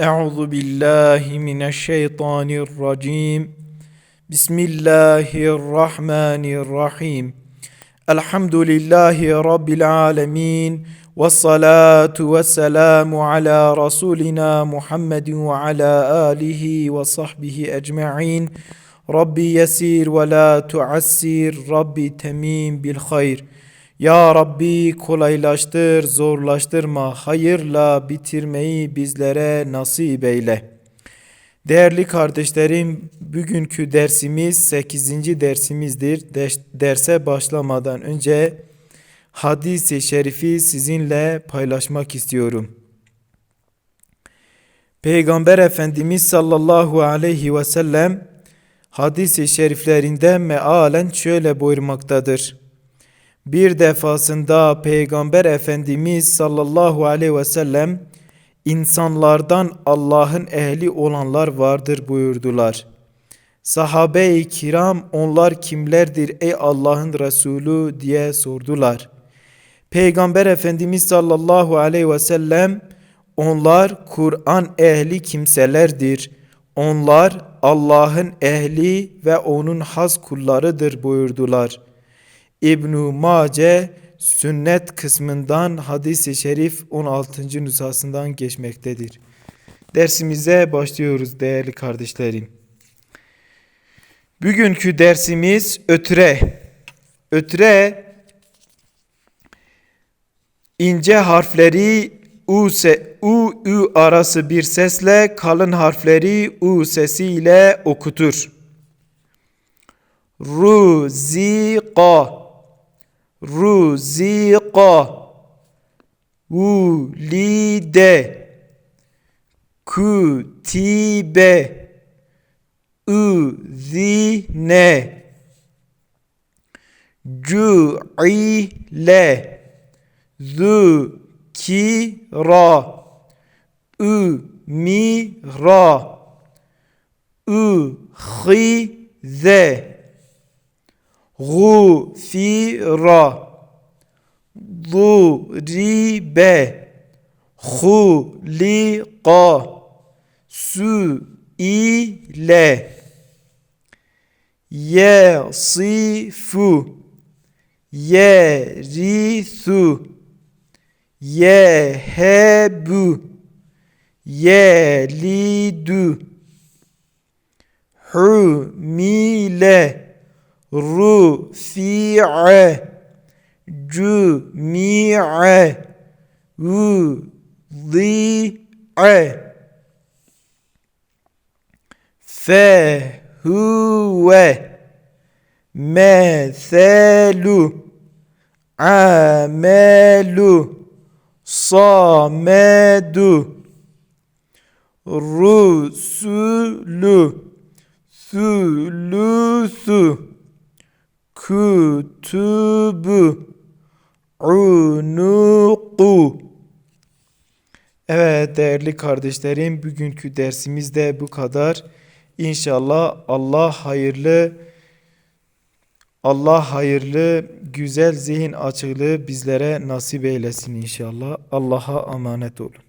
أعوذ بالله من الشيطان الرجيم. بسم الله الرحمن الرحيم. الحمد لله رب العالمين والصلاة والسلام على رسولنا محمد وعلى آله وصحبه أجمعين. ربي يسير ولا تعسر ربي تميم بالخير. Ya Rabbi kolaylaştır, zorlaştırma, hayırla bitirmeyi bizlere nasip eyle. Değerli kardeşlerim, bugünkü dersimiz 8. dersimizdir. Ders- Derse başlamadan önce hadis-i şerifi sizinle paylaşmak istiyorum. Peygamber Efendimiz sallallahu aleyhi ve sellem hadis-i şeriflerinde mealen şöyle buyurmaktadır. Bir defasında Peygamber Efendimiz sallallahu aleyhi ve sellem insanlardan Allah'ın ehli olanlar vardır buyurdular. Sahabe-i kiram onlar kimlerdir ey Allah'ın Resulü diye sordular. Peygamber Efendimiz sallallahu aleyhi ve sellem onlar Kur'an ehli kimselerdir. Onlar Allah'ın ehli ve onun has kullarıdır buyurdular.'' İbn-i Mace sünnet kısmından hadis-i şerif 16. nüshasından geçmektedir. Dersimize başlıyoruz değerli kardeşlerim. Bugünkü dersimiz ötre. Ötre ince harfleri u, se, u, ü arası bir sesle kalın harfleri u sesiyle okutur. Ruzika Ruzika Ulide Kutibe. Üzine Cu'ile. Zükira Ümira Ühize Gufira Duribe Hulika Süile Yesifu Yerithu Yehebu. Yelidu. Hümile rufi'e cümi'e vıdi'e fehuve meselu amelu samedu. Rusulü sülüsü kütübü unuku Evet değerli kardeşlerim bugünkü dersimiz de bu kadar. İnşallah Allah hayırlı Allah hayırlı güzel zihin açıklığı bizlere nasip eylesin inşallah. Allah'a emanet olun.